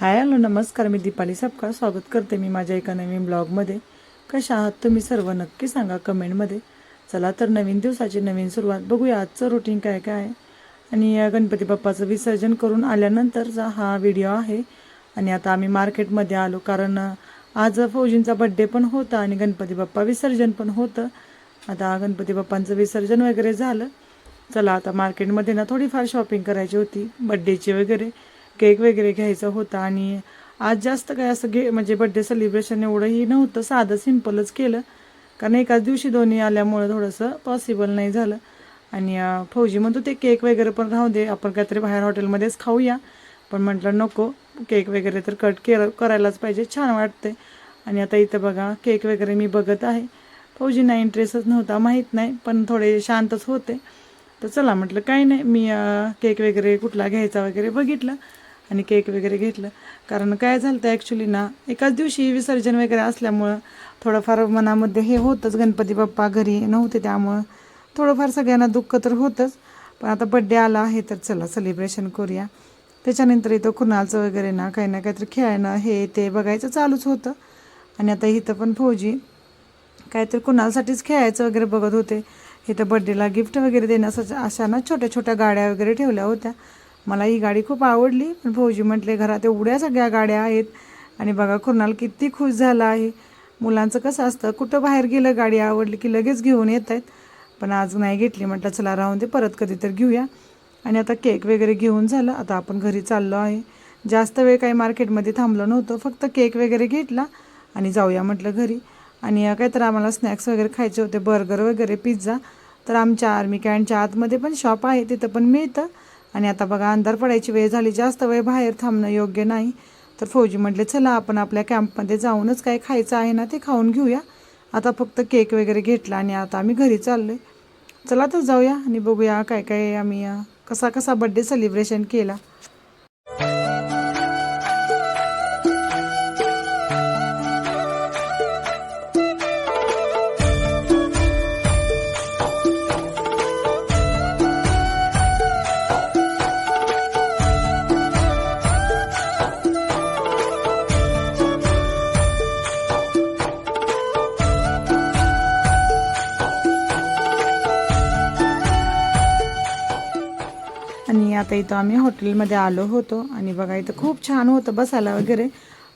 Hi hello नमस्कार मी दीपाली सपकाळ. स्वागत करते मी माझ्या एका नवीन ब्लॉगमध्ये. कशा आहात तुम्ही सर्व? नक्की सांगा कमेंटमध्ये. चला तर नवीन दिवसाची नवीन सुरुवात बघूया. आजचं रुटीन काय काय आहे? आणि या गणपती बाप्पाचं विसर्जन करून आल्यानंतरचा हा व्हिडिओ आहे. आणि आता आम्ही मार्केटमध्ये आलो कारण आज फौजींचा बड्डे पण होता आणि गणपती बाप्पा विसर्जन पण होतं. आता गणपती बाप्पांचं विसर्जन वगैरे झालं. चला आता मार्केटमध्ये ना थोडीफार शॉपिंग करायची होती. बड्डेची वगैरे. केक वगैरे घ्यायचा होता आणि आज जास्त काय असं घे म्हणजे बड्डे सेलिब्रेशन एवढंही नव्हतं. साधं सिम्पलच केलं. कारण एकाच दिवशी दोन्ही आल्यामुळं थोडंसं पॉसिबल नाही झालं. आणि फौजी म्हणतो ते केक वगैरे पण राहू दे. आपण काहीतरी बाहेर हॉटेलमध्येच खाऊया. पण म्हटलं नको. केक वगैरे तर कट के करायलाच पाहिजे. छान वाटते आणि आता इथं बघा केक वगैरे मी बघत आहे. फौजींना इंटरेस्टच नव्हता माहीत नाही. पण थोडे शांतच होते. तर चला म्हटलं काही नाही. मी केक वगैरे कुठला घ्यायचा वगैरे बघितलं. आणि केक वगैरे घेतलं. कारण काय झालं तर ॲक्च्युली ना एकाच दिवशी विसर्जन वगैरे असल्यामुळं थोडंफार मनामध्ये हे होतंच. गणपती बाप्पा घरी नव्हते त्यामुळं थोडंफार सगळ्यांना दुःख तर होतंच. पण आता बड्डे आला आहे तर चला सेलिब्रेशन करूया. त्याच्यानंतर इथं कुणालचं वगैरे ना काही ना काहीतरी खेळणं हे ते बघायचं चालूच होतं. आणि आता इथं पण फौजी काहीतरी कुणालसाठीच खेळायचं वगैरे बघत होते. इथं बड्डेला गिफ्ट वगैरे देण्यासाठी अशा ना छोट्या छोट्या गाड्या वगैरे ठेवल्या होत्या. मला ही गाडी खूप आवडली. पण भाऊजी म्हटले घरात एवढ्या सगळ्या गाड्या आहेत आणि बघा कुणाल किती खुश झाला आहे. मुलांचं कसं असतं कुठं बाहेर गेलं गाडी आवडली की लगेच घेऊन येत आहेत पण आज नाही घेतली. म्हटलं चला राहून ते परत कधी तर घेऊया. आणि आता केक वगैरे घेऊन झालं. आता आपण घरी चाललो आहे. जास्त वेळ काही मार्केटमध्ये थांबलो नव्हतं. फक्त केक वगैरे घेतला आणि जाऊया म्हटलं घरी. आणि काय तर आम्हाला स्नॅक्स वगैरे खायचे होते बर्गर वगैरे पिझ्झा. तर आमच्या आर्मी कॅन्टच्या आतमध्ये पण शॉप आहे. तिथं पण मिळतं. आणि आता बघा अंधार पडायची वेळ झाली जास्त वेळ बाहेर थांबणं योग्य नाही. तर फौजी म्हटले चला आपण आपल्या कॅम्पमध्ये जाऊनच काय खायचं आहे ना ते खाऊन घेऊया. आता फक्त केक वगैरे घेतला आणि आता आम्ही घरी चाललो आहे चला तर जाऊया आणि बघूया काय काय आम्ही कसा कसा बड्डे सेलिब्रेशन केला. आणि आता इथं आम्ही हॉटेलमध्ये आलो होतो. आणि बघा इथं खूप छान होतं बसायला वगैरे.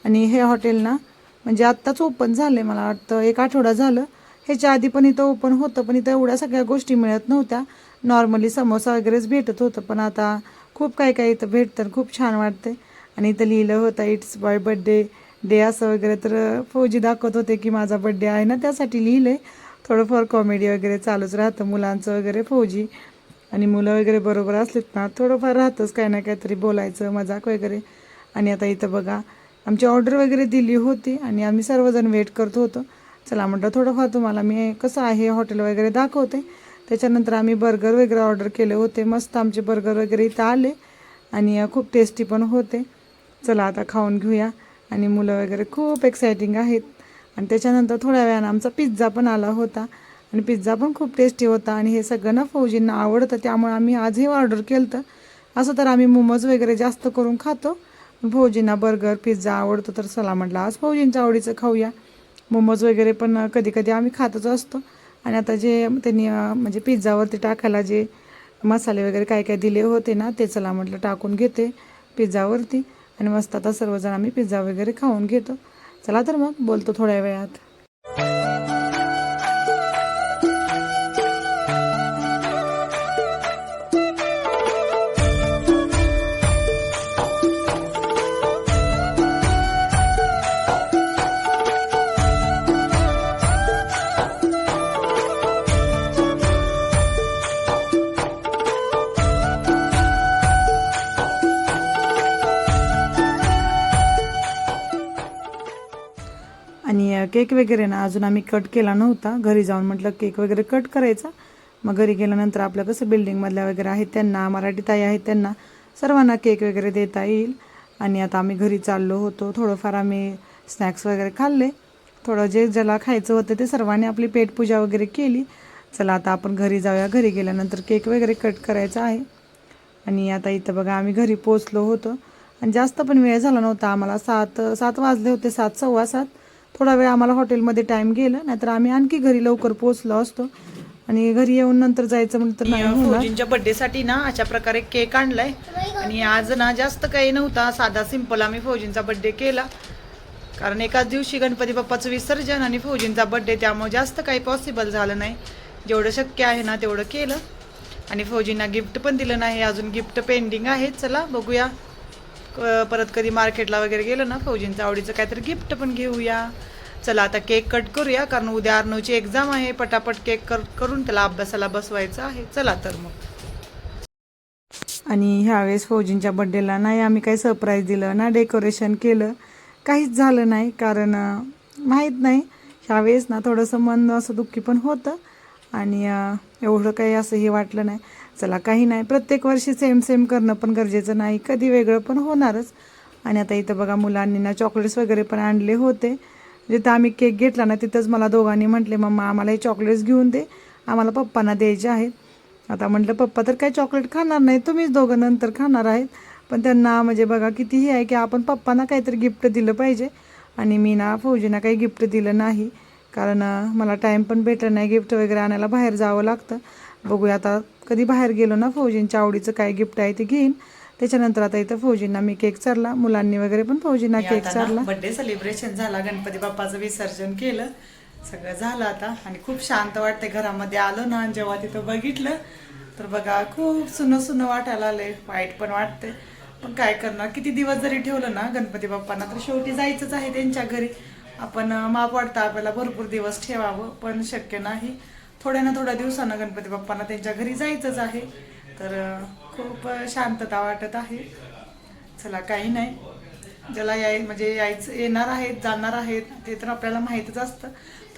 आणि हे हॉटेल ना म्हणजे आत्ताच ओपन झालं आहे मला वाटतं एक आठवडा झालं. ह्याच्या आधी पण इथं ओपन होतं पण इथं एवढ्या सगळ्या गोष्टी मिळत नव्हत्या. नॉर्मली समोसा वगैरेच भेटत होतं पण आता खूप काही काही इथं भेटतं खूप छान वाटते आणि इथं लिहिलं होतं इट्स बाय बड्डे डे असं वगैरे. तर फौजी दाखवत होते की माझा बड्डे आहे ना त्यासाठी लिहिलं आहे थोडंफार कॉमेडी वगैरे चालूच राहतं मुलांचं वगैरे फौजी. आणि मुलं वगैरे बरोबर असलीत ना थोडंफार राहतंच काय ना काहीतरी बोलायचं मजाक वगैरे. आणि आता इथं बघा आमची ऑर्डर वगैरे दिली होती आणि आम्ही सर्वजण वेट करत होतो. चला म्हटलं थोडंफार तुम्हाला मी कसं आहे हॉटेल वगैरे दाखवते. त्याच्यानंतर आम्ही बर्गर वगैरे ऑर्डर केले होते. मस्त आमचे बर्गर वगैरे इथं आले आणि खूप टेस्टी पण होते. चला आता खाऊन घेऊया. आणि मुलं वगैरे खूप एक्सायटिंग आहेत. आणि त्याच्यानंतर थोड्या वेळानं आमचा पिझ्झा पण आला होता. आणि पिझ्झा पण खूप टेस्टी होता आणि हे सगळं ना फौजींना आवडतं त्यामुळे आम्ही आजही ऑर्डर केलं तर असं तर आम्ही मोमोज वगैरे जास्त करून खातो. फौजींना बर्गर पिझ्झा आवडतो तर चला म्हटलं आज फौजींच्या आवडीचं खाऊया. मोमोज वगैरे पण कधी कधी आम्ही खातच असतो. आणि आता जे त्यांनी म्हणजे पिझ्झावरती टाकायला जे मसाले वगैरे काय काय दिले होते ना ते चला म्हटलं टाकून घेते पिझ्झावरती आणि मस्त आता सर्वजण आम्ही पिझ्झा वगैरे खाऊन घेतो. चला तर मग बोलतो थोड्या वेळात. आणि केक वगैरे ना अजून आम्ही कट केला नव्हता. घरी जाऊन म्हटलं केक वगैरे कट करायचा. मग घरी गेल्यानंतर आपलं कसं बिल्डिंगमधल्या वगैरे आहेत त्यांना मराठी ताई आहेत त्यांना सर्वांना केक वगैरे देता येईल. आणि आता आम्ही घरी चाललो होतो. थोडंफार आम्ही स्नॅक्स वगैरे खाल्ले. थोडं जे ज्याला खायचं होतं ते सर्वांनी आपली पेटपूजा वगैरे केली. चला आता आपण घरी जाऊया. घरी गेल्यानंतर केक वगैरे कट करायचा आहे. आणि आता इथं बघा आम्ही घरी पोचलो होतो. आणि जास्त पण वेळ झाला नव्हता. आम्हाला सात सात वाजले होते सात सव्वा सात. थोडा वेळ आम्हाला हॉटेलमध्ये टाईम गेला नाहीतर आम्ही आणखी घरी लवकर पोहोचलो असतो. आणि घरी येऊन नंतर जायचं म्हटलं तर नाही फौजींच्या बर्थडेसाठी ना अशा प्रकारे केक आणलाय. आणि आज ना जास्त काही नव्हता साधा सिंपल आम्ही फौजींचा बर्थडे केला. कारण एकाच दिवशी गणपती बाप्पाचं विसर्जन आणि फौजींचा बर्थडे त्यामुळे जास्त काही पॉसिबल झालं नाही. जेवढं शक्य आहे ना तेवढं केलं. आणि फौजींना गिफ्ट पण दिलं नाही अजून गिफ्ट पेंडिंग आहे. चला बघूया. परत कधी मार्केटला वगैरे गेलं ना फौजींचं आवडीचं काहीतरी गिफ्ट पण घेऊया. चला आता केक कट करूया कारण उद्या अर्नवची एक्झाम आहे. पटापट केक कर करून त्याला अभ्यासाला बसवायचं आहे. चला तर मग. आणि ह्यावेळेस फौजींच्या बड्डेला नाही आम्ही काही सरप्राईज दिलं ना डेकोरेशन केलं. काहीच झालं नाही कारण माहीत नाही. ह्यावेळेस ना थोडंसं मन असं दुःखी पण होतं. आणि एवढं काही असं हे वाटलं नाही. चला काही नाही. प्रत्येक वर्षी सेम सेम करणं पण गरजेचं नाही. कधी वेगळं पण होणारच. आणि आता इथं बघा मुलांनी ना चॉकलेट्स वगैरे पण आणले होते. जिथं आम्ही केक घेतला ना तिथंच मला दोघांनी म्हटले मम्मा आम्हाला हे चॉकलेट्स घेऊन दे. आम्हाला पप्पांना द्यायचे आहेत. आता म्हटलं पप्पा तर काही चॉकलेट खाणार नाही. तुम्हीच दोघं नंतर खाणार आहेत. पण त्यांना म्हणजे बघा कितीही आहे की आपण पप्पांना काहीतरी गिफ्ट दिलं पाहिजे. आणि मी ना फौजीना काही गिफ्ट दिलं नाही. कारण मला टाईम पण भेटलं नाही गिफ्ट वगैरे आणायला बाहेर जावं लागतं. बघूया आता कधी बाहेर गेलो ना फौजींच्या आवडीचं काय गिफ्ट आहे ते घेईन. त्याच्यानंतर आता इथं फौजींना मी केक चारला मुलांनी वगैरे पण फौजींना केक चारला. बर्थडे सेलिब्रेशन झाला गणपती बाप्पाचं विसर्जन केलं. सगळं झालं आता आणि खूप शांत वाटते घरामध्ये. आलो ना आणि जेव्हा तिथं बघितलं तर बघा खूप सुनं सुनं वाटायला आलंय वाईट पण वाटते पण काय करणार किती दिवस जरी ठेवलं ना गणपती बाप्पांना तर शेवटी जायचंच आहे त्यांच्या घरी. आपण माप वाटतं आपल्याला भरपूर दिवस ठेवावं पण शक्य नाही. थोड्या ना थोड्या दिवसानं गणपती बाप्पांना त्यांच्या घरी जायचंच आहे. तर खूप शांतता वाटत आहे. चला काही नाही. ज्याला याय म्हणजे यायचं येणार आहेत जाणार आहेत ते तर आपल्याला माहीतच असतं.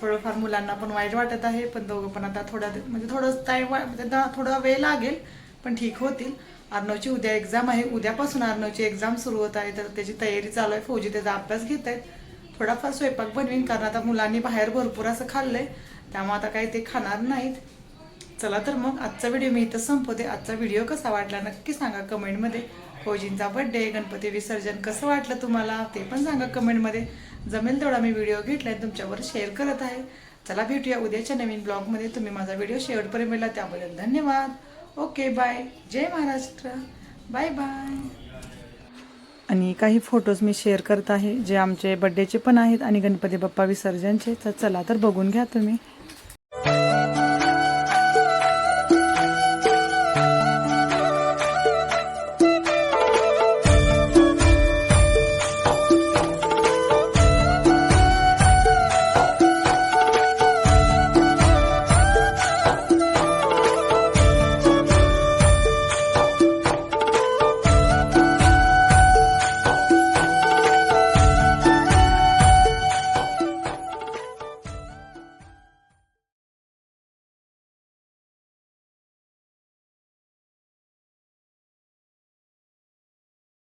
थोडंफार मुलांना पण वाईट वाटत आहे पण दोघं पण आता थोडा म्हणजे थोडं टाईम त्यांना दा- थोडा वेळ लागेल पण ठीक होतील. अर्णवची उद्या एक्झाम आहे. उद्यापासून अर्णवची एक्झाम सुरू होत आहे तर त्याची तयारी चालू आहे. फौजी त्याचा अभ्यास घेत आहेत. थोडाफार स्वयंपाक बनवीन कारण आता मुलांनी बाहेर भरपूर असं खाल्लंय. त्यामुळे आता काही ते खाणार नाहीत. चला तर मग आजचा व्हिडिओ मी इथं संपवते. आजचा व्हिडिओ कसा वाटला नक्की सांगा कमेंटमध्ये. फौजींचा बड्डे गणपती विसर्जन कसं वाटलं तुम्हाला ते पण सांगा कमेंटमध्ये. जमेल तेवढा मी व्हिडिओ घेतलाय तुमच्यावर शेअर करत आहे. चला भेटूया उद्याच्या नवीन ब्लॉगमध्ये. तुम्ही माझा व्हिडिओ शेवटपर्यंत मिळला त्याबद्दल धन्यवाद. ओके बाय जय महाराष्ट्र. बाय बाय आणि काही फोटोज मी शेअर करत आहे जे आमचे बड्डेचे पण आहेत आणि गणपती बाप्पा विसर्जनचे. तर चला तर बघून घ्या तुम्ही.